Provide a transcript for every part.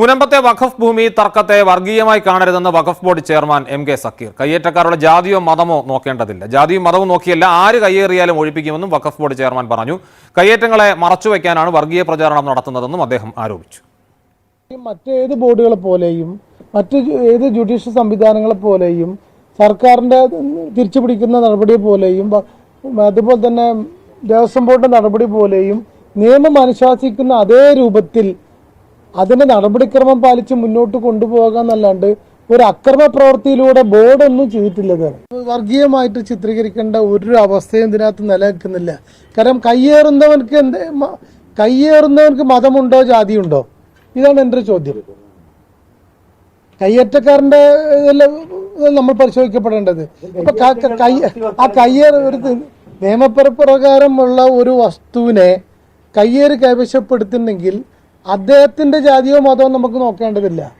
മുനമ്പത്തെ വഖഫ് ഭൂമി തർക്കത്തെ വർഗീയമായി കാണരുതെന്ന് Waqf board chairman M K Zakir. കയ്യേറ്റക്കാരുടെ ജാതിയോ മതമോ നോക്കേണ്ടതില്ല. ജാതിയും മതവും നോക്കിയല്ല ആര് കയ്യേറിയാലും ഒഴിപ്പിക്കുമെന്നും വഖഫ് ബോർഡ് ചെയർമാൻ പറഞ്ഞു. കയ്യേറ്റങ്ങളെ മറച്ചുവെക്കാനാണ് വർഗീയ പ്രചാരണം നടത്തുന്നതെന്നും അദ്ദേഹം ആരോപിച്ചു. മറ്റേത് ബോർഡുകളെ പോലെയും മറ്റ് ഏത് ജുഡീഷ്യൽ സംവിധാനങ്ങളെ പോലെയും സർക്കാരിന്റെ തിരിച്ചു പിടിക്കുന്ന നടപടി പോലെയും അതുപോലെ തന്നെ ദേവസ്വം ബോർഡിന്റെ നടപടി പോലെയും നിയമം അനുശാസിക്കുന്ന അതേ രൂപത്തിൽ അതിന്റെ നടപടിക്രമം പാലിച്ച് മുന്നോട്ട് കൊണ്ടുപോകാന്നല്ലാണ്ട് ഒരു അക്രമ പ്രവൃത്തിയിലൂടെ ബോർഡൊന്നും ചെയ്തിട്ടില്ല ഇതുവരെ. വർഗീയമായിട്ട് ചിത്രീകരിക്കേണ്ട ഒരു അവസ്ഥയും ഇതിനകത്ത് നിലനിൽക്കുന്നില്ല. കാരണം കയ്യേറുന്നവൻക്ക് എന്ത് കയ്യേറുന്നവർക്ക് മതമുണ്ടോ ജാതിയുണ്ടോ? ഇതാണ് എന്റെ ഒരു ചോദ്യം. കയ്യേറ്റക്കാരന്റെ നമ്മൾ പരിശോധിക്കപ്പെടേണ്ടത്. അപ്പൊ ആ കയ്യേറ് ഒരു നിയമപരപ്രകാരമുള്ള ഒരു വസ്തുവിനെ കയ്യേറി കൈവശപ്പെടുത്തുന്നെങ്കിൽ അദ്ദേഹത്തിന്റെ ജാതിയോ മതമോ നമുക്ക് നോക്കേണ്ടതില്ല.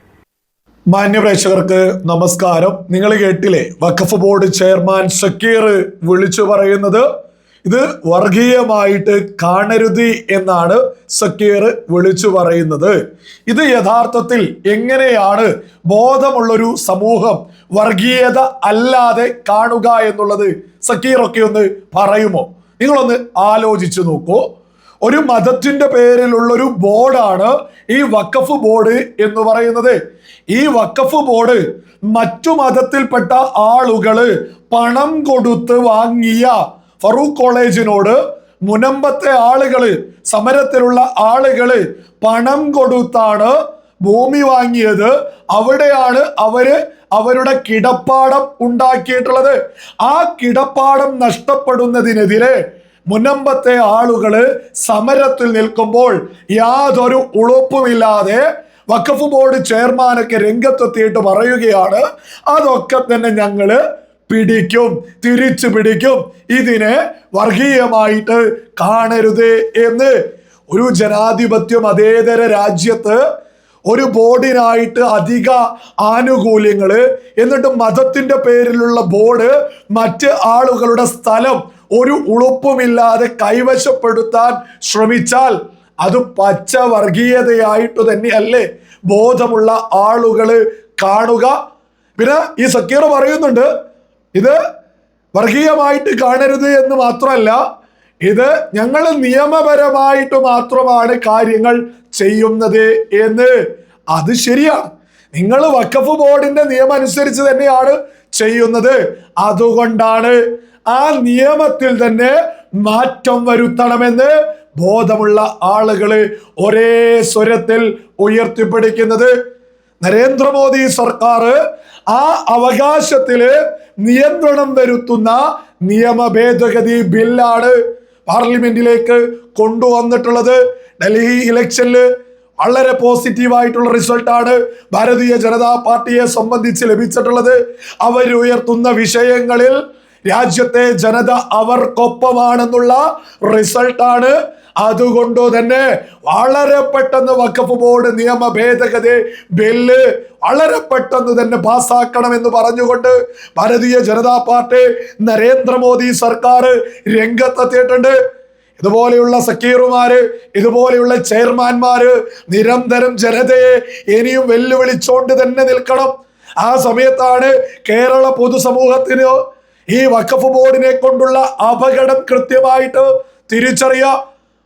മാന്യപ്രേക്ഷകർക്ക് നമസ്കാരം. നിങ്ങൾ കേട്ടില്ലേ? വഖഫ് ബോർഡ് ചെയർമാൻ ഷക്കീർ വിളിച്ചു പറയുന്നത് ഇത് വർഗീയമായിട്ട് കാണരുത് എന്നാണ് സക്കീർ വിളിച്ചു പറയുന്നത്. ഇത് യഥാർത്ഥത്തിൽ എങ്ങനെയാണ് ബോധമുള്ളൊരു സമൂഹം വർഗീയത അല്ലാതെ കാണുക എന്നുള്ളത് സക്കീറൊക്കെ ഒന്ന് പറയുമോ? നിങ്ങളൊന്ന് ആലോചിച്ചു നോക്കൂ. ഒരു മതത്തിന്റെ പേരിലുള്ള ഒരു ബോർഡാണ് ഈ വക്കഫ് ബോർഡ് എന്ന് പറയുന്നത്. ഈ വക്കഫ് ബോർഡ് മറ്റു മതത്തിൽപ്പെട്ട ആളുകൾ പണം കൊടുത്ത് വാങ്ങിയ ഫറൂഖ് കോളേജിനോട് മുനമ്പത്തെ ആളുകൾ സമരത്തിലുള്ള ആളുകൾ പണം കൊടുത്താണ് ഭൂമി വാങ്ങിയത്. അവിടെയാണ് അവർ അവരുടെ കിടപ്പാടം ഉണ്ടാക്കിയിട്ടുള്ളത്. ആ കിടപ്പാടം നഷ്ടപ്പെടുന്നതിനെതിരെ മുനമ്പത്തെ ആളുകൾ സമരത്തിൽ നിൽക്കുമ്പോൾ യാതൊരു ഉളുപ്പുമില്ലാതെ വഖഫ് ബോർഡ് ചെയർമാനൊക്കെ രംഗത്തെത്തിയിട്ട് പറയുകയാണ്. അതൊക്കെ തന്നെ ഞങ്ങൾ പിടിക്കും തിരിച്ചു പിടിക്കും. ഇതിനെ വർഗീയമായിട്ട് കാണരുത് എന്ന് ഒരു ജനാധിപത്യം അതേതര രാജ്യത്ത് ഒരു ബോർഡിനായിട്ട് അധിക ആനുകൂല്യങ്ങൾ എന്നിട്ട് മതത്തിന്റെ പേരിലുള്ള ബോർഡ് മറ്റ് ആളുകളുടെ സ്ഥലം ഒരു ഉളുപ്പുമില്ലാതെ കൈവശപ്പെടുത്താൻ ശ്രമിച്ചാൽ അത് പച്ച വർഗീയതയായിട്ട് തന്നെയല്ലേ ബോധമുള്ള ആളുകൾ കാണുക. പിന്നെ ഈ സക്കീർ പറയുന്നുണ്ട് ഇത് വർഗീയമായിട്ട് കാണരുത് എന്ന് മാത്രമല്ല ഇത് ഞങ്ങൾ നിയമപരമായിട്ട് മാത്രമാണ് കാര്യങ്ങൾ ചെയ്യുന്നത് എന്ന്. അത് ശരിയാണ്. നിങ്ങൾ വഖഫ് ബോർഡിന്റെ നിയമം അനുസരിച്ച് തന്നെയാണ് ചെയ്യുന്നത്. അതുകൊണ്ടാണ് ആ നിയമത്തിൽ തന്നെ മാറ്റം വരുത്തണമെന്ന് ബോധമുള്ള ആളുകൾ ഒരേ സ്വരത്തിൽ ഉയർത്തിപ്പിടിക്കുന്നത് നരേന്ദ്രമോദി സർക്കാർ ആ അവകാശത്തിൽ നിയന്ത്രണം വരുത്തുന്ന നിയമ ഭേദഗതി ബില്ലാണ് പാർലമെന്റിലേക്ക് കൊണ്ടുവന്നിട്ടുള്ളത്. ഡൽഹി ഇലക്ഷനിൽ വളരെ പോസിറ്റീവായിട്ടുള്ള റിസൾട്ടാണ് ഭാരതീയ ജനതാ പാർട്ടിയെ സംബന്ധിച്ച് ലഭിച്ചിട്ടുള്ളത്. അവരുയർത്തുന്ന വിഷയങ്ങളിൽ രാജ്യത്തെ ജനത അവർക്കൊപ്പമാണെന്നുള്ള റിസൾട്ടാണ്. അതുകൊണ്ട് തന്നെ വളരെ പെട്ടെന്ന് വഖഫ് ബോർഡ് നിയമ ഭേദഗതി ബില്ല് വളരെ പെട്ടെന്ന് തന്നെ പാസ്സാക്കണമെന്ന് പറഞ്ഞുകൊണ്ട് ഭാരതീയ ജനതാ പാർട്ടി നരേന്ദ്രമോദി സർക്കാർ രംഗത്തെത്തിയിട്ടുണ്ട്. ഇതുപോലെയുള്ള സക്കീറുമാര് ഇതുപോലെയുള്ള ചെയർമാൻമാര് നിരന്തരം ജനതയെ ഇനിയും വെല്ലുവിളിച്ചോണ്ട് തന്നെ നിൽക്കണം. ആ സമയത്താണ് കേരള പൊതുസമൂഹത്തിന് ഈ വഖഫ് ബോർഡിനെ കൊണ്ടുള്ള അപകടം കൃത്യമായിട്ട് തിരിച്ചറിയ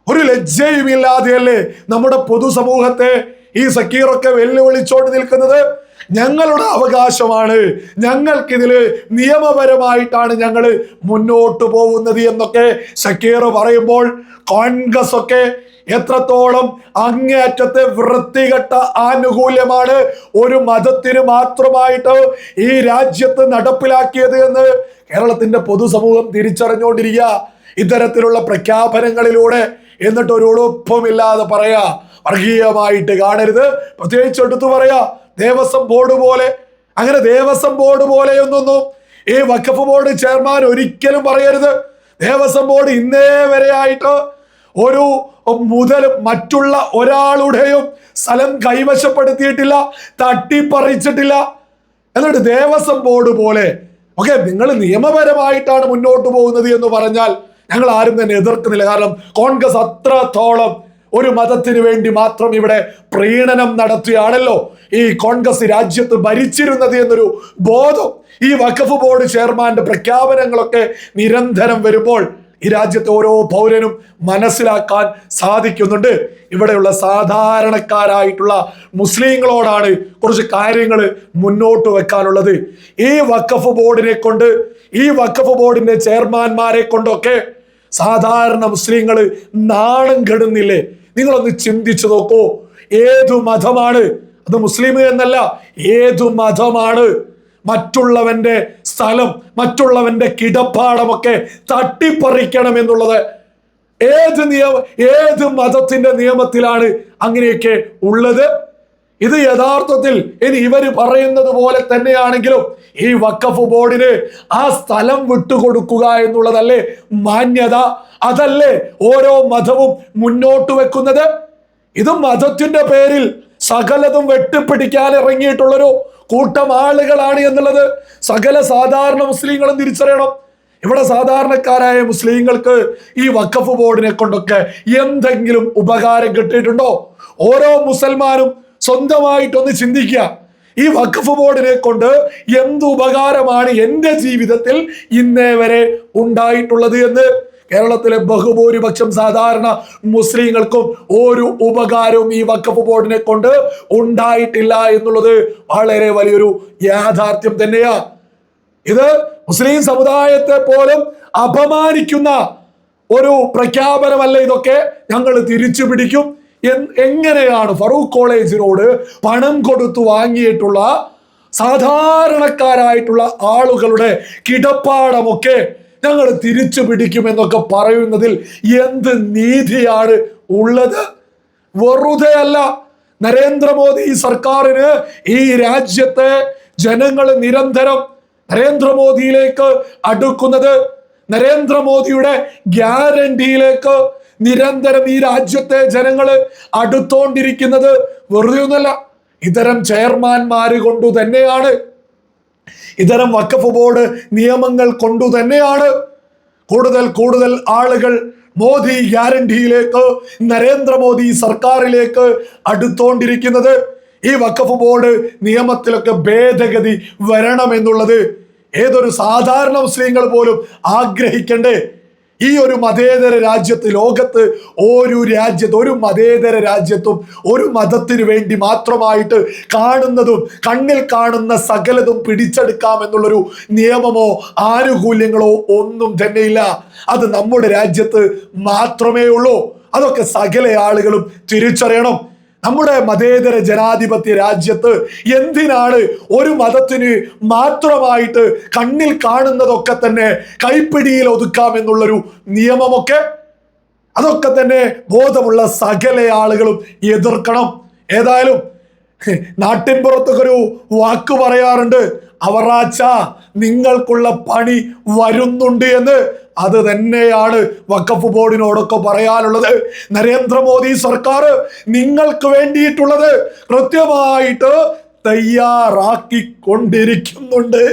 ഒരു ലജ്ജയും ഇല്ലാതെയല്ലേ നമ്മുടെ പൊതുസമൂഹത്തെ ഈ സക്കീറൊക്കെ വെല്ലുവിളിച്ചോണ്ട് നിൽക്കുന്നത്? ഞങ്ങളുടെ അവകാശമാണ്. ഞങ്ങൾക്കിതിൽ നിയമപരമായിട്ടാണ് ഞങ്ങൾ മുന്നോട്ട് പോകുന്നത് എന്നൊക്കെ സക്കീർ പറയുമ്പോൾ കോൺഗ്രസ് ഒക്കെ എത്രത്തോളം അങ്ങേയറ്റത്തെ വൃത്തികെട്ട ആനുകൂല്യമാണ് ഒരു മതത്തിന് മാത്രമായിട്ട് ഈ രാജ്യത്ത് നടപ്പിലാക്കിയത് എന്ന് കേരളത്തിന്റെ പൊതുസമൂഹം തിരിച്ചറിഞ്ഞുകൊണ്ടിരിക്കുക. ഇത്തരത്തിലുള്ള പ്രഖ്യാപനങ്ങളിലൂടെ എന്നിട്ട് ഒരു ഉളുപ്പമില്ലാതെ പറയാ വർഗീയമായിട്ട് കാണരുത്. പ്രത്യേകിച്ച് എടുത്തു പറയാ ദേവസ്വം ബോർഡ് പോലെ അങ്ങനെ ദേവസ്വം ബോർഡ് പോലെയൊന്നൊന്നും ഈ വഖഫ് ബോർഡ് ചെയർമാൻ ഒരിക്കലും പറയരുത്. ദേവസ്വം ബോർഡ് ഇന്നേ വരെ ആയിട്ട് ഒരു മുതൽ മറ്റുള്ള ഒരാളുടെയും സ്ഥലം കൈവശപ്പെടുത്തിയിട്ടില്ല തട്ടിപ്പറിച്ചിട്ടില്ല. എന്നിട്ട് ദേവസ്വം ബോർഡ് പോലെ ഓക്കെ നിങ്ങൾ നിയമപരമായിട്ടാണ് മുന്നോട്ട് പോകുന്നത് എന്ന് പറഞ്ഞാൽ ഞങ്ങൾ ആരും തന്നെ എതിർക്കുന്നില്ല. കാരണം കോൺഗ്രസ് അത്രത്തോളം ഒരു മതത്തിന് വേണ്ടി മാത്രം ഇവിടെ പ്രീണനം നടത്തിയാണല്ലോ ഈ കോൺഗ്രസ് രാജ്യത്ത് ഭരിച്ചിരുന്നത് എന്നൊരു ബോധം ഈ വഖഫ് ബോർഡ് ചെയർമാന്റെ പ്രഖ്യാപനങ്ങളൊക്കെ നിരന്തരം വരുമ്പോൾ ഈ രാജ്യത്തെ ഓരോ പൗരനും മനസ്സിലാക്കാൻ സാധിക്കുന്നുണ്ട്. ഇവിടെയുള്ള സാധാരണക്കാരായിട്ടുള്ള മുസ്ലിങ്ങളോടാണ് കുറച്ച് കാര്യങ്ങൾ മുന്നോട്ട് വെക്കാനുള്ളത്. ഈ വഖഫ് ബോർഡിനെ കൊണ്ട് ഈ വഖഫ് ബോർഡിന്റെ ചെയർമാൻമാരെ കൊണ്ടൊക്കെ സാധാരണ മുസ്ലിങ്ങൾ നാണം കെടുന്നില്ലേ? നിങ്ങളൊന്ന് ചിന്തിച്ചു നോക്കൂ. ഏതു മതമാണ്? അത് മുസ്ലിം എന്നല്ല ഏതു മതമാണ്? മറ്റുള്ളവന്റെ സ്ഥലം മറ്റുള്ളവന്റെ കിടപ്പാടമൊക്കെ തട്ടിപ്പറിക്കണം എന്നുള്ളത് ഏത് നിയമ ഏത് മതത്തിന്റെ നിയമത്തിലാണ് അങ്ങനെയൊക്കെ ഉള്ളത്? ഇത് യഥാർത്ഥത്തിൽ ഇനി ഇവർ പറയുന്നത് പോലെ തന്നെയാണെങ്കിലും ഈ വക്കഫ് ബോർഡിന് ആ സ്ഥലം വിട്ടുകൊടുക്കുക എന്നുള്ളതല്ലേ മാന്യത? അതല്ലേ ഓരോ മതവും മുന്നോട്ട് വെക്കുന്നത്? ഇത് മതത്തിന്റെ പേരിൽ സകലതും വെട്ടിപ്പിടിക്കാൻ ഇറങ്ങിയിട്ടുള്ളൊരു കൂട്ടം ആളുകളാണ് എന്നുള്ളത് സകല സാധാരണ മുസ്ലിങ്ങളും തിരിച്ചറിയണം. ഇവിടെ സാധാരണക്കാരായ മുസ്ലിങ്ങൾക്ക് ഈ വഖഫ് ബോർഡിനെ കൊണ്ടൊക്കെ എന്തെങ്കിലും ഉപകാരം കിട്ടിയിട്ടുണ്ടോ? ഓരോ മുസൽമാനും സ്വന്തമായിട്ടൊന്ന് ചിന്തിക്കുക. ഈ വഖഫ് ബോർഡിനെ കൊണ്ട് എന്ത് ഉപകാരമാണ് എന്റെ ജീവിതത്തിൽ ഇന്നേ വരെ ഉണ്ടായിട്ടുള്ളത് എന്ന്? കേരളത്തിലെ ബഹുഭൂരിപക്ഷം സാധാരണ മുസ്ലിങ്ങൾക്കും ഒരു ഉപകാരവും ഈ വഖഫ് ബോർഡിനെ കൊണ്ട് ഉണ്ടായിട്ടില്ല എന്നുള്ളത് വളരെ വലിയൊരു യാഥാർത്ഥ്യം തന്നെയാ. ഇത് മുസ്ലിം സമുദായത്തെ പോലും അപമാനിക്കുന്ന ഒരു പ്രഖ്യാപനമല്ല ഇതൊക്കെ. ഞങ്ങൾ തിരിച്ചു പിടിക്കും. എങ്ങനെയാണ് ഫറൂഖ് കോളേജിനോട് പണം കൊടുത്തു വാങ്ങിയിട്ടുള്ള സാധാരണക്കാരായിട്ടുള്ള ആളുകളുടെ കിടപ്പാടമൊക്കെ ഞങ്ങൾ തിരിച്ചു പിടിക്കുമെന്നൊക്കെ പറയുന്നതിൽ എന്ത് നീതിയാണ് ഉള്ളത്? വെറുതെ അല്ല. നരേന്ദ്രമോദി സർക്കാരിന് ഈ രാജ്യത്തെ ജനങ്ങൾ നിരന്തരം നരേന്ദ്രമോദിയിലേക്ക് അടുക്കുന്നത് നരേന്ദ്രമോദിയുടെ ഗ്യാരണ്ടിയിലേക്ക് നിരന്തരം ഈ രാജ്യത്തെ ജനങ്ങൾ അടുത്തോണ്ടിരിക്കുന്നത് വെറുതെ ഒന്നല്ല ഇത്തരം ചെയർമാൻമാര് കൊണ്ടു തന്നെയാണ് ഇത്തരം വക്കഫ് ബോർഡ് നിയമങ്ങൾ കൊണ്ടു തന്നെയാണ്. കൂടുതൽ കൂടുതൽ ആളുകൾ മോദി ഗ്യാരണ്ടിയിലേക്ക് നരേന്ദ്രമോദി സർക്കാരിലേക്ക് അടുത്തോണ്ടിരിക്കുന്നത്. ഈ വക്കഫ് ബോർഡ് നിയമത്തിലൊക്കെ ഭേദഗതി വരണമെന്നുള്ളത് ഏതൊരു സാധാരണ മുസ്ലിങ്ങൾ പോലും ആഗ്രഹിക്കണ്ടേ? ഈ ഒരു മതേതര രാജ്യത്ത് ലോകത്ത് ഒരു രാജ്യത്ത് ഒരു മതേതര രാജ്യത്തും ഒരു മതത്തിനു വേണ്ടി മാത്രമായിട്ട് കാണുന്നതും കണ്ണിൽ കാണുന്ന സകലതും പിടിച്ചെടുക്കാം എന്നുള്ളൊരു നിയമമോ ആനുകൂല്യങ്ങളോ ഒന്നും തന്നെയില്ല. അത് നമ്മുടെ രാജ്യത്ത് മാത്രമേ ഉള്ളൂ അതൊക്കെ സകല ആളുകളും തിരിച്ചറിയണം. നമ്മുടെ മതേതര ജനാധിപത്യ രാജ്യത്ത് എന്തിനാണ് ഒരു മതത്തിന് മാത്രമായിട്ട് കണ്ണിൽ കാണുന്നതൊക്കെ തന്നെ കൈപ്പിടിയിൽ ഒതുക്കാമെന്നുള്ളൊരു നിയമമൊക്കെ? അതൊക്കെ തന്നെ ബോധമുള്ള സകല ആളുകളും എതിർക്കണം. ഏതായാലും നാട്ടിൻ പുറത്തൊക്കെ ഒരു വാക്ക് പറയാറുണ്ട്. അവറാച്ച നിങ്ങൾക്കുള്ള പണി വരുന്നുണ്ട് എന്ന്. അത് തന്നെയാണ് വഖഫ് ബോർഡിനോടൊക്കെ പറയാനുള്ളത്. നരേന്ദ്രമോദി സർക്കാർ നിങ്ങൾക്ക് വേണ്ടിയിട്ടുള്ളത് കൃത്യമായിട്ട് തയ്യാറാക്കിക്കൊണ്ടിരിക്കുന്നുണ്ട്.